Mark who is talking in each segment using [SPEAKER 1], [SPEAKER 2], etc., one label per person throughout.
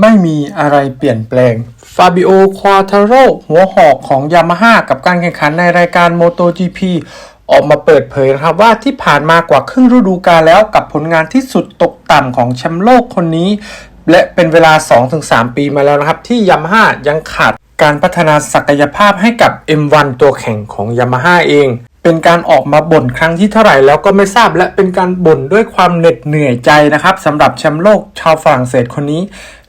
[SPEAKER 1] ไม่มีอะไรเปลี่ยนแปลง ฟาบิโอ ควาทาโรหัวหอกของยามาฮ่ากับการแข่งขันในรายการ MotoGP ออกมาเปิดเผยนะครับว่าที่ผ่านมากว่าครึ่งฤดูกาลแล้วกับผลงานที่สุดตกต่ำของแชมป์โลกคนนี้ และเป็นเวลา 2-3 ปีมาแล้วนะครับ ที่ยามาฮ่ายังขาดการพัฒนาศักยภาพให้กับ M1 ตัวแข่งของยามาฮ่าเอง เป็นการออกมาบ่นครั้งที่เท่าไหร่แล้วก็ไม่ทราบและเป็นการบ่นด้วยความเหน็ดเหนื่อยใจนะครับสำหรับแชมป์โลกชาวฝรั่งเศสคนนี้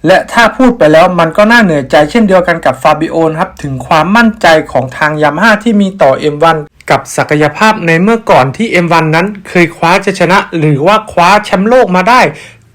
[SPEAKER 1] และถ้าพูดไปแล้วมันก็น่าเหนื่อยใจเช่นเดียวกันกับฟาบิโอนครับถึงความมั่นใจของทางยามาฮ่าที่มีต่อ M1 กับศักยภาพในเมื่อก่อนที่ M1 นั้นเคยคว้าจะชนะ หรือว่าคว้าแชมป์โลกมาได้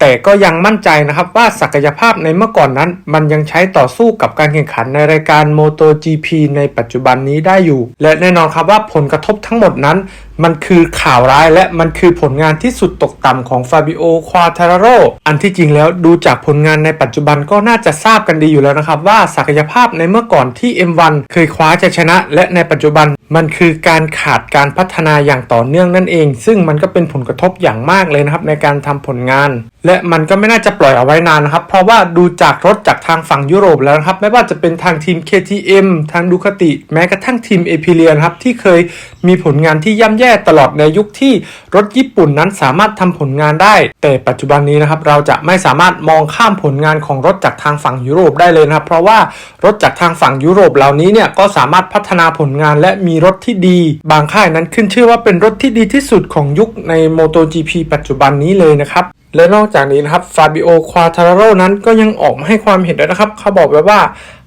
[SPEAKER 1] แต่ก็ยังมั่นใจนะครับว่าศักยภาพในเมื่อก่อนนั้น มันยังใช้ต่อสู้กับการแข่งขันในรายการ MotoGP ในปัจจุบันนี้ได้อยู่ และแน่นอนครับว่าผลกระทบทั้งหมดนั้น มันคือข่าวร้ายและมันคือผลงานที่สุดตกต่ำของฟาบิโอ ควาทาราโร อันที่จริงแล้วดูจากผลงานในปัจจุบันก็น่าจะทราบกันดีอยู่แล้วนะครับว่าศักยภาพในเมื่อก่อนที่ M1 เคยคว้าจะชนะ และในปัจจุบัน มันคือการขาดการพัฒนาอย่างต่อเนื่องนั่นเอง ซึ่งมันก็เป็นผลกระทบอย่างมากเลยนะครับ ในการทำผลงาน และมันก็ไม่น่าจะปล่อยเอาไว้นานนะครับ เพราะว่าดูจากรถจากทางฝั่งยุโรปแล้วนะครับ ไม่ว่าจะเป็นทางทีม KTM ทางดูคติแม้กระทั่งทีมเอพิเลียนครับที่เคยมีผลงานที่ย่ำแย่ตลอดในยุคที่รถญี่ปุ่นนั้นสามารถทำผลงานได้ แต่ปัจจุบันนี้นะครับเราจะไม่สามารถมองข้ามผลงานของรถจากทางฝั่งยุโรปได้เลยนะครับ เพราะว่ารถจากทางฝั่งยุโรปเหล่านี้เนี่ยก็สามารถพัฒนาผลงานและมีรถที่ดี บางค่ายนั้นขึ้นชื่อว่าเป็นรถที่ดีที่สุดของยุคใน MotoGP ปัจจุบันนี้เลยนะครับและนอกจากนี้นะครับฟาบิโอ ควาทาราโรนั้นก็ยังออกมาให้ความเห็นด้วยนะครับ เขาบอกไว้ว่า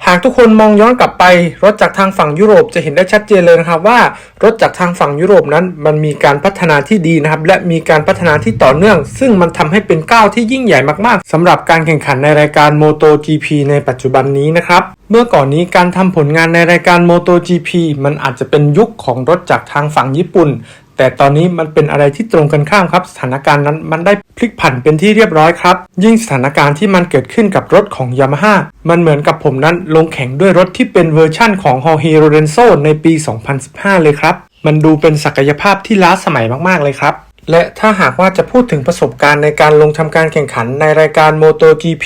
[SPEAKER 1] หากทุกคนมองย้อนกลับไป รถจากทางฝั่งยุโรปจะเห็นได้ชัดเจนเลยนะครับว่า รถจากทางฝั่งยุโรปนั้น มันมีการพัฒนาที่ดีนะครับ และมีการพัฒนาที่ต่อเนื่อง ซึ่งมันทำให้เป็นก้าวที่ยิ่งใหญ่มากๆสำหรับการแข่งขันในรายการ MotoGP ในปัจจุบันนี้นะครับ เมื่อก่อนนี้การทำผลงานในรายการ MotoGP มันอาจจะเป็นยุคของรถจากทางฝั่งญี่ปุ่น แต่ตอนนี้มันเป็นอะไรที่ตรงกันข้ามครับ สถานการณ์นั้นมันได้พลิกผันเป็นที่เรียบร้อยครับ ยิ่งสถานการณ์ที่มันเกิดขึ้นกับรถของยามาฮ่ามันเหมือนกับผมนั้นลงแข่งด้วยรถที่เป็นเวอร์ชั่นของฮอ r ฮโรเรนโซในปี 2015 เลยครับ มันดูเป็นศักยภาพที่ล้าสมัยมากๆเลยครับ และถ้าหากว่าจะพูดถึงประสบการณ์ในการลงทำการแข่งขันในรายการ MotoGP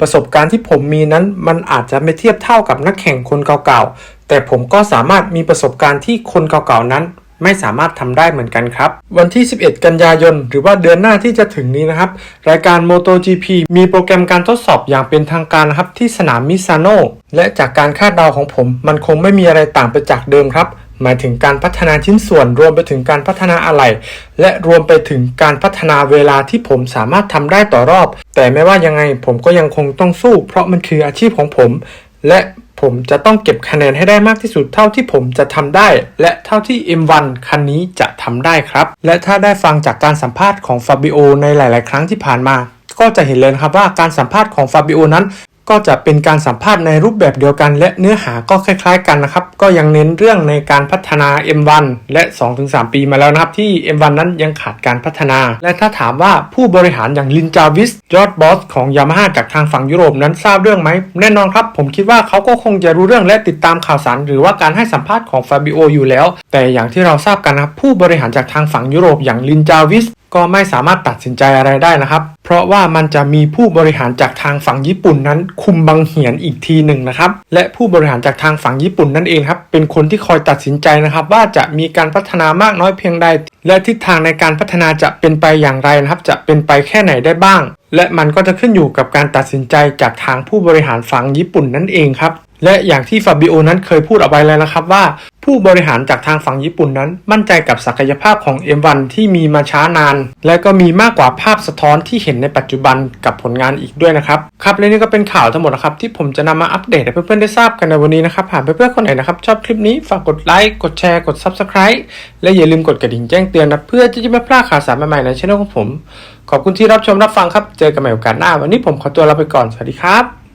[SPEAKER 1] ประสบการณ์ที่ผมมีนั้นมันอาจจะไม่เทียบเท่ากับนักแข่งคนเก่าๆ แต่ผมก็สามารถมีประสบการณ์ที่คนเก่าๆนั้นไม่สามารถทำได้เหมือนกันครับ วันที่ 11 กันยายน หรือว่าเดือนหน้าที่จะถึงนี้นะครับ รายการ MotoGP มีโปรแกรมการทดสอบอย่างเป็นทางการนะครับที่สนามมิซาโนและจากการคาดเดาของผม มันคงไม่มีอะไรต่างไปจากเดิมครับ หมายถึงการพัฒนาชิ้นส่วน รวมไปถึงการพัฒนาอะไหล่และรวมไปถึงการพัฒนาเวลาที่ผมสามารถทำได้ต่อรอบ แต่ไม่ว่ายังไงผมก็ยังคงต้องสู้ เพราะมันคืออาชีพของผม และผมจะต้องเก็บคะแนนให้ได้มากที่สุดเท่าที่ผมจะทำได้ และเท่าที่ M1 คันนี้จะทำได้ครับ และถ้าได้ฟังจากการสัมภาษณ์ของฟาบิโอในหลาย ๆ ครั้งที่ผ่านมา ก็จะเห็นเลยครับว่าการสัมภาษณ์ของฟาบิโอนั้น ก็จะเป็นการสัมภาษณ์ในรูปแบบเดียวกัน และเนื้อหาก็คล้าย ๆ กันนะครับ ก็ยังเน้นเรื่องในการพัฒนา M1 และ 2-3 ปีมาแล้วนะครับ ที่ M1 นั้นยังขาดการพัฒนา และถ้าถามว่าผู้บริหารอย่างลินจาวิสยอดบอสของยามาฮ่าจากทางฝั่งยุโรปนั้นทราบเรื่องไหม แน่นอนครับ ผมคิดว่าเขาก็คงจะรู้เรื่องและติดตามข่าวสาร หรือว่าการให้สัมภาษณ์ของฟาบิโออยู่แล้ว แต่อย่างที่เราทราบกันนะผู้บริหารจากทางฝั่งยุโรปอย่างลินจาวิส ก็ไม่สามารถตัดสินใจอะไรได้นะครับ เพราะว่ามันจะมีผู้บริหารจากทางฝั่งญี่ปุ่นนั้น คุมบังเหียนอีกทีหนึ่งนะครับ และผู้บริหารจากทางฝั่งญี่ปุ่นนั่นเองครับ เป็นคนที่คอยตัดสินใจนะครับ ว่าจะมีการพัฒนามากน้อยเพียงใด และทิศทางในการพัฒนาจะเป็นไปอย่างไรนะครับ จะเป็นไปแค่ไหนได้บ้าง และมันก็จะขึ้นอยู่กับการตัดสินใจจากทางผู้บริหารฝั่งญี่ปุ่นนั่นเองครับและอย่างที่ฟาบิโอนั้นเคยพูดเอาไว้แล้วนะครับว่า ผู้บริหารจากทางฝั่งญี่ปุ่นนั้น มั่นใจกับศักยภาพของ M1 ที่มีมาช้านาน และก็มีมากกว่าภาพสะท้อนที่เห็นในปัจจุบันกับผลงานอีกด้วยนะครับ ครับและนี่ก็เป็นข่าวทั้งหมดนะครับ ที่ผมจะนำมาอัปเดตให้เพื่อนๆได้ทราบกันในวันนี้นะครับหากเพื่อนๆคนไหนนะครับชอบคลิปนี้ฝากกดไลค์กดแชร์กด Subscribe และอย่าลืมกดกระดิ่งแจ้งเตือนนะเพื่อที่จะไม่พลาดข่าวสารใหม่ๆในช่องของผม ขอบคุณที่รับชมรับฟังครับเจอกันใหม่โอกาสหน้า วันนี้ผมขอตัวลาไปก่อนสวัสดีครับ